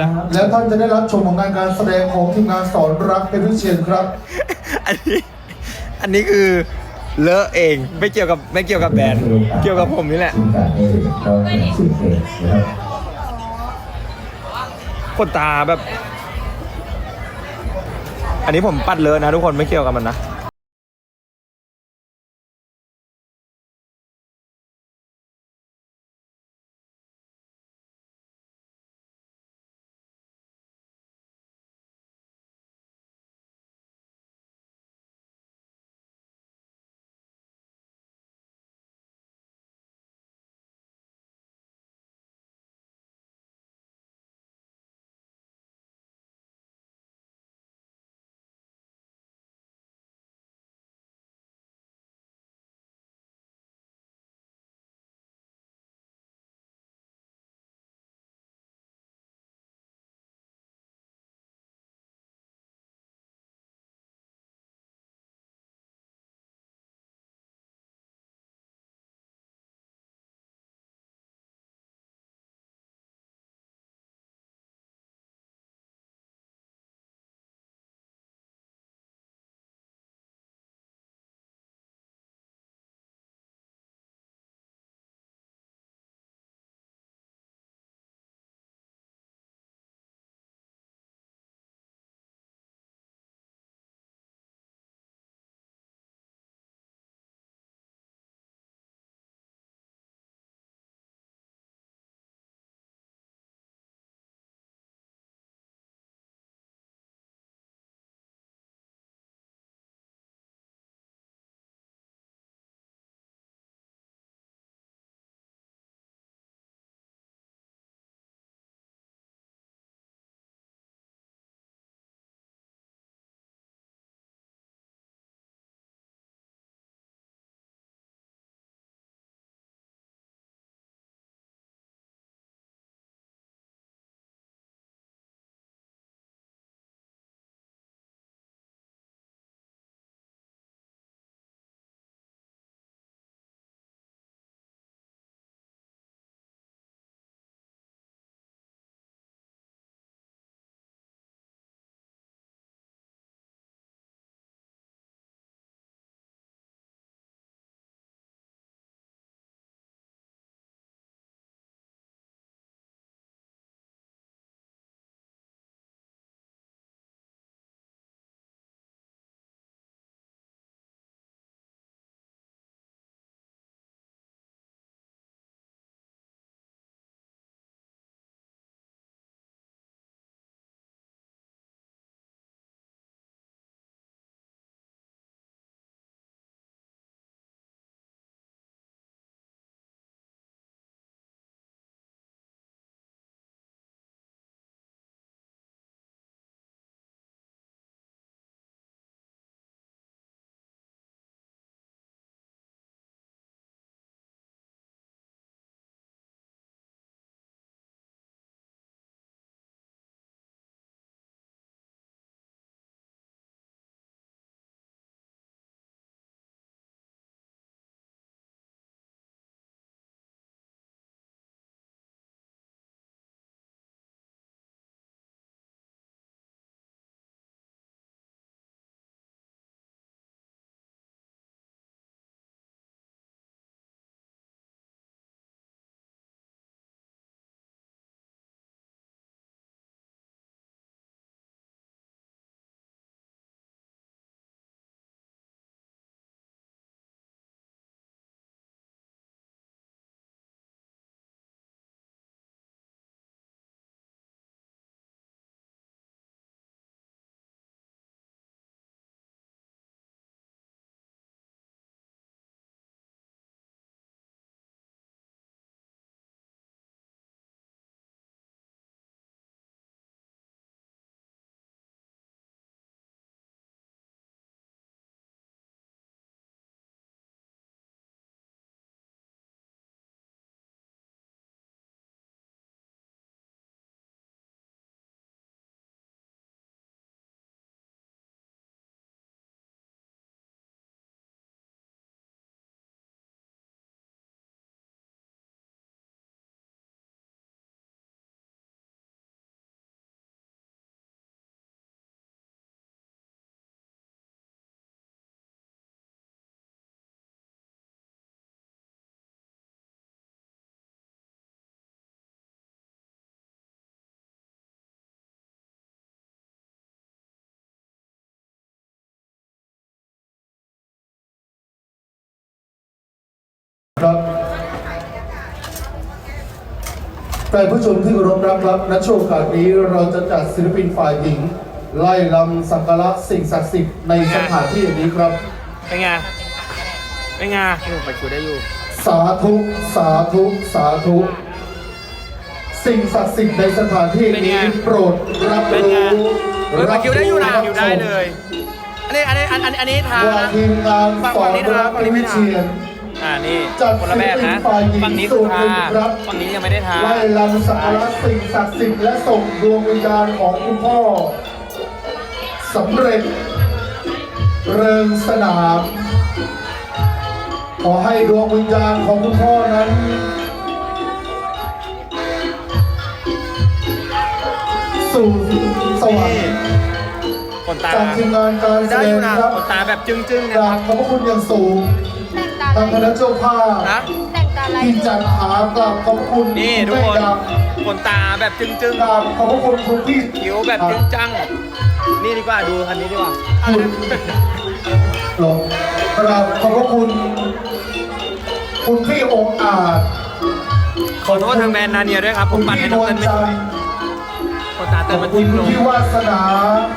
นะครับแล้วท่านจะได้รับชมผลงานการแสดงของทีมงานสอนรักเพชรวิเชียนครับ อันนี้อันนี้คือเลอะเองไม่เกี่ยวกับไม่เกี่ยวกับแบรนด์เกี่ยวกับผมนี่แหละทีมการเอริกก็สื่อเพลงนะครับขนตาแบบ อันนี้ผมปัดเลอะนะทุกคนไม่เกี่ยวกับมันนะ ครับแฟนผู้ชมที่เคารพรักครับณช่วงโอกาสนี้เราจะจัดศิลปินฝ่ายหญิง ไล่ลำสักการะสิ่งศักดิ์สิทธิ์ในสถานที่แห่งนี้ครับ เป็นไง เป็นไงอยู่ไปคิวได้อยู่ สาธุ สาธุ สาธุ สิ่งศักดิ์สิทธิ์ในสถานที่เป็นนี้ไงโปรดรับเป็นรู้ไงเฮ้ยไปคิวได้อยู่นะรับคิวได้เลย อันนี้ อันนี้ อันอันอันนี้ทางว่านะ ทีมงานฝั่งสอฝั่งนนี้ทางรักฝั่งนี้ไม่วิทางเชียน อ่านี่จัดคนละแบบนะศิลปินฝ่ายหญิงฝั่งนี้คือทาส่วนหนึ่งครับฝั่งนี้ยังไม่ได้ทาไล่ลำสักการะสิ่งศักดิ์สิทธิ์และส่งดวงวิญญาณของคุณพ่อสำเร็จ เริงสนาม ขอให้ดวงวิญญาณของคุณพ่อนั้นสู่สวรรค์ขนตาจากทีมงานการแสได้ดองยู่นะครับขนตาแบบจึ้งๆนะกครารับบขอบพระคุณอย่างสูงแต่งตา ทางคณะเจ้าภาพนะที่จัดหากราบขอบคุณนี่ทุกคนขนตาแบบจึ้งกราบขอบคุณคุณพี่ๆคิ้วแบบจึ้งจัง นี่ดีกว่าดูคันนี้ดีกว่าหลงกราบขอบคุณ คุณพี่องค์อาจขอโทษทางแบรนด์นาเนียด้วยครับผคุมณปั่นให้นน้องเต้นไม่จัสนวยทร์ขนตาเต้อบมาคุทิ่ณมคุลณงพี่วาสนา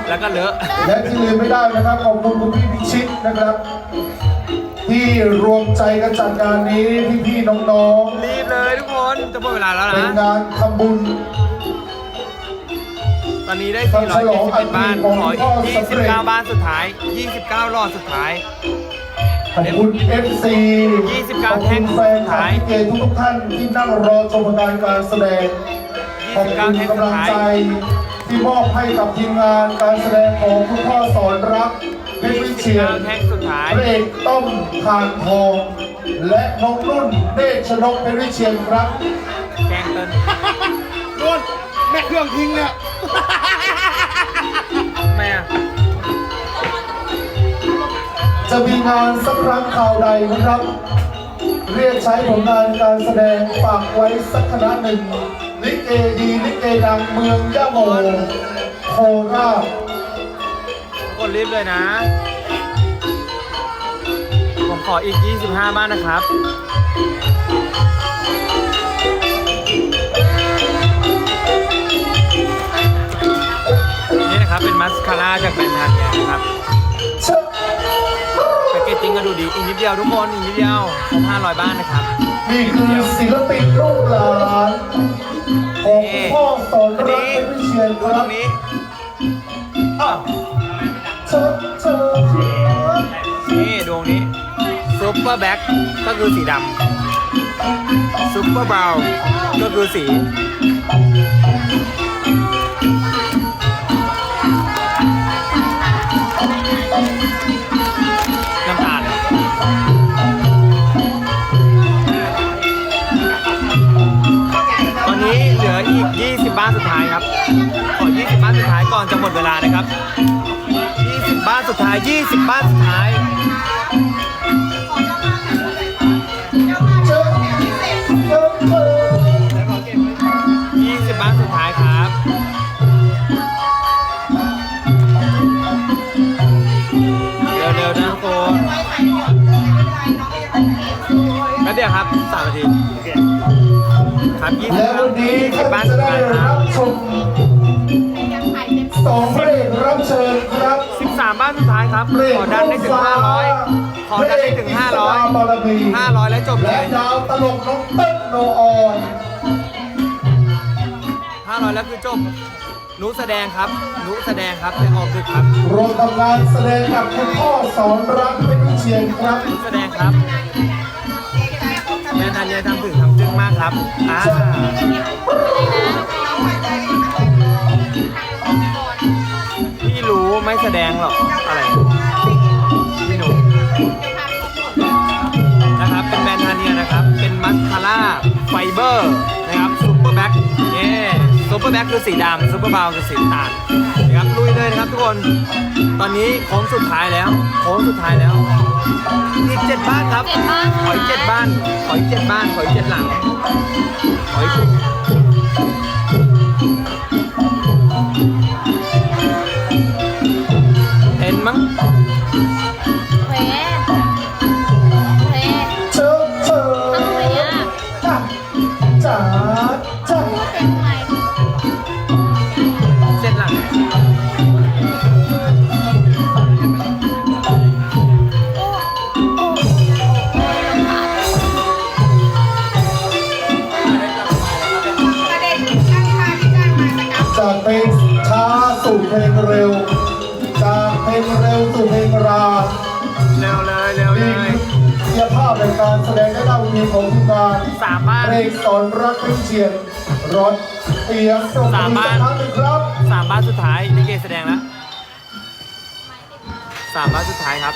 แล้วก็เลอะ และที่ลืมไม่ได้นะครับ ขอบคุณคุณพี่พิชิตนะครับ ที่รวมใจกันจัดงานนี้พี่ๆน้องรีบเลยทุกคน จะหมดเวลาแล้วๆเป็นนะ งานทำบุญตอนนี้ได้ฉลองอัฐิ471 บ้าน ของขอพ่อสำเร็จ29 บ้านสุดท้าย 29รอดสุดท้าย ขอบคุณ FC 29ขอบคุณแฟนคลับลิเกทุกๆท่านที่นั่งรอชมการการแสดงขอบคุณ29แท่งสุกำดลังท้าย ใจ ที่มอบให้กับทีมงานการแสดงของคุณพ่อสอนรักเพชรวิเชียร29แท่งสุดท้ายพระเอกต้อมทานทอง และน้องนุ่นเดชนกเพชรวิเชียรครับแกงเติ้ลนู่นแม่เครื่องทิ้งเนี่ยแม่อะจะมีงานสักครั้งข่าวใดนะครับ เรียกใช้ผลงานการแสดงฝากไว้สักคณะหนึ่งลิเกดีลิเกดังเมืองยะโมโคราชทุกคนรีบเลยนะ ผมขออีก 25 บ้านนะครับนี่นะครับเป็นมัสคาร่าจากแบรนด์ทานเนี่ยนะครับ แพคเกจจิ้งก็ดูดีอีกนิดเดียวทุกคนอีกนิดเดียวครบ500 บ้านนะครับ นี่คือศิลปินลูกหลานของพ่อสอนอันรักนี้เพชรวิเชียรดูคตรัรบงนี้อ้าวเชิญเชิญเชิญนี่ดวงนี้ซุปเปอร์แบ็คก็คือสีดำซุปเปอร์บราวน์ก็คือสีานสุดท้ายครับ ขอ 20 บ้านสุดท้ายก่อนจะหมดเวลานะครับ 20 บ้านสุดท้าย 20 บ้านสุดท้าย ครับ20และวันนี้ท่านบ้านจะสุดได้ท้ายครัรับบชมสองพระเอกรับเชิญครับ13บ้านสุดท้ายครับพระเอกขอดันได้ถึง500ขอดันได้ถึงพระเอกบารมี500 500แล้วจบเลและยดาวตลกน้องเต้นโนออน500แล้วคือจบหนูแสดงครับหนูแสดงครับไปออกดึกครับรวมทำงานแสดงกับคุณพ่อสอนรักเป็นวิเชียนครับหนูแสดงครับแม่นาเนียทำถึง ทำจึ้งครับอ่าพี่รู้ไม่แสดงหรอกอะไรพี่หนูนะครับเป็นแบรนด์ทาเนียนะครับ เป็นมัสคาร่าไฟเบอร์นะครับซูเปอร์แบ็คเย้ซูเปอร์แบ็คคือสีดำซูเปอร์บาวคือสีตาลนะครับลุยเลยนะครับทุกคน ตอนนี้โค้งสุดท้ายแล้วโค้งสุดท้ายแล้ว บ้านครับ เจ็ดบ้านขออีกเจ็ดบ้าน ขออีกเจ็ดบ้าน ขออีกเจ็ดหลัง ขออีกาเร็วเลยเร็วเลมียเกียรภาพในการแสดงและดาวมีของทีมงานสามบ้านเพลงสอนรักพิเชียนรถเตียงปรบมือสามบ้านสักครั้งหนึ่งครับสามบ้านสุดท้ายลิเกแสดงแล้วสามบ้านสุดท้ายครับ